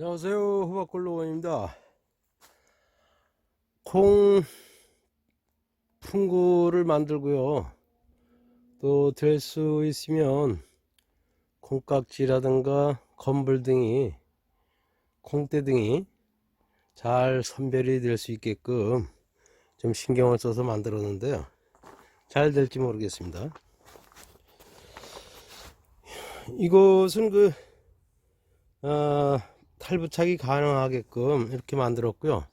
안녕하세요 호박골로원입니다. 콩 풍구를 만들고요. 또 될 수 있으면 콩깍지라든가 건불 등이 콩대 등이 잘 선별이 될 수 있게끔 좀 신경을 써서 만들었는데요. 잘 될지 모르겠습니다. 이것은 그 어, 탈부착이 가능하게끔 이렇게 만들었고요.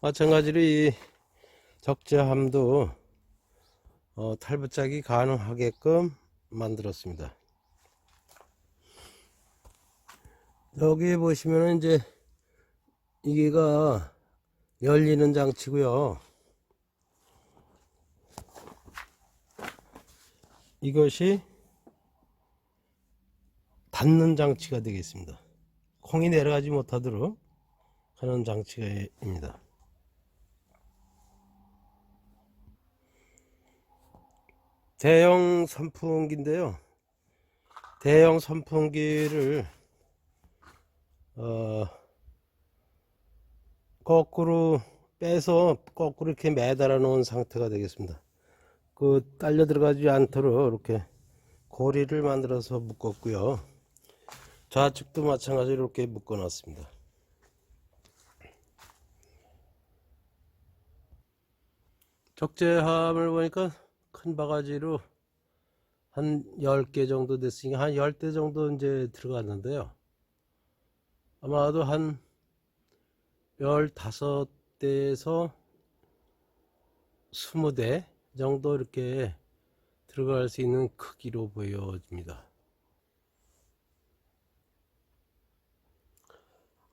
마찬가지로 이 적재함도 어, 탈부착이 가능하게끔 만들었습니다. 여기 보시면은 이제 이게가 열리는 장치고요. 이것이 닫는 장치가 되겠습니다. 콩이 내려가지 못하도록 하는 장치입니다. 대형 선풍기인데요. 대형 선풍기를 어, 거꾸로 빼서 거꾸로 이렇게 매달아 놓은 상태가 되겠습니다. 그 딸려 들어가지 않도록 이렇게 고리를 만들어서 묶었고요. 좌측도 마찬가지로 이렇게 묶어 놨습니다. 적재함을 보니까 큰 바가지로 한 10개 정도 됐으니까 한 10대 정도 이제 들어갔는데요. 아마도 한 15대에서 20대 정도 이렇게 들어갈 수 있는 크기로 보여집니다.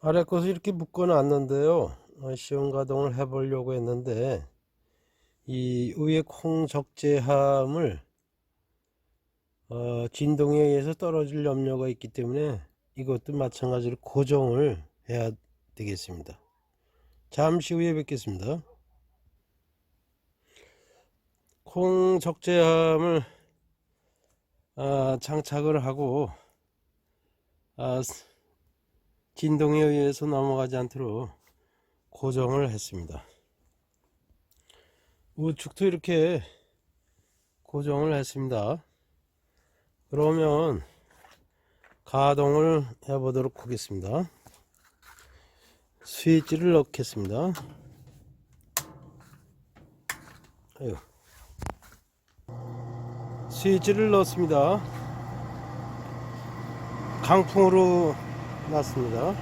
아래 것을 이렇게 묶어 놨는데요. 어, 시험 가동을 해 보려고 했는데 이 위에 콩 적재함을 어, 진동에 의해서 떨어질 염려가 있기 때문에 이것도 마찬가지로 고정을 해야 되겠습니다. 잠시 후에 뵙겠습니다. 콩 적재함을 아, 장착을 하고 아, 진동에 의해서 넘어가지 않도록 고정을 했습니다. 우측도 이렇게 고정을 했습니다. 그러면 가동을 해 보도록 하겠습니다. 스위치를 넣겠습니다. 아유. 스위치를 넣습니다. 강풍으로 놨습니다.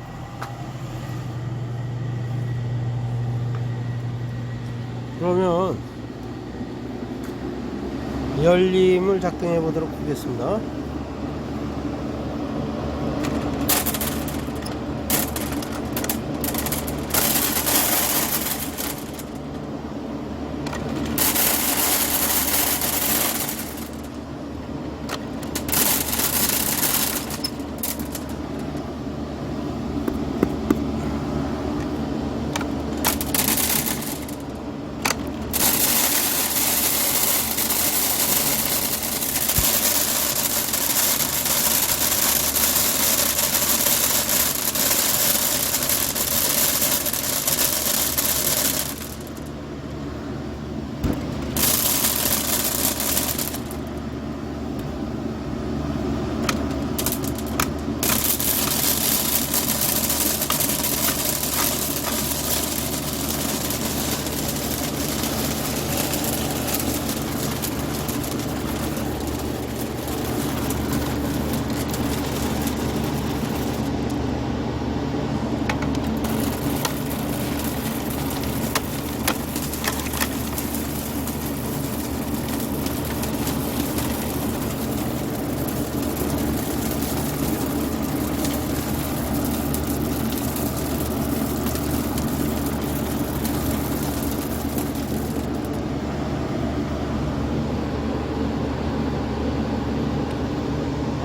그러면 열림을 작동해 보도록 하겠습니다.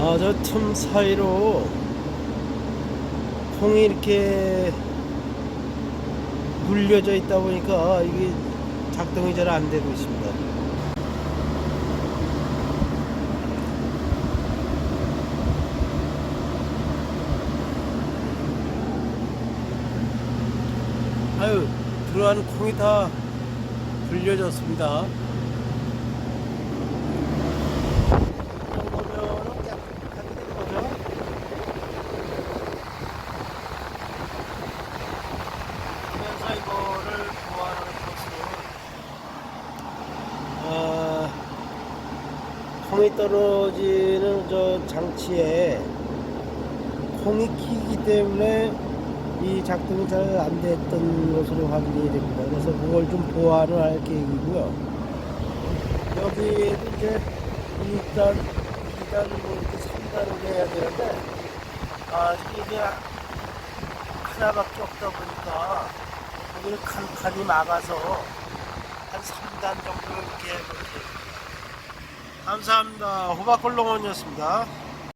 아, 저 틈 사이로 콩이 이렇게 물려져 있다 보니까 이게 작동이 잘 안 되고 있습니다. 아유 들어간 콩이 다 불려졌습니다. 이 정도면은 깨끗하게 된 거죠. 그래서 이거를 보완하는 것으로 아, 콩이 떨어지는 저 장치에 콩이 키기 때문에 이 작동이 잘 안 됐던 것으로 확인이 됩니다. 그래서 그걸 좀 보완을 할 계획이고요. 여기에도 이제 일단 일단 뭐 이렇게 3단을 해야 되는데 아직 이게 하나밖에 없다 보니까 여기를 칸칸이 막아서 한 3단 정도 이렇게 해볼게요. 감사합니다. 호박골롱원이었습니다.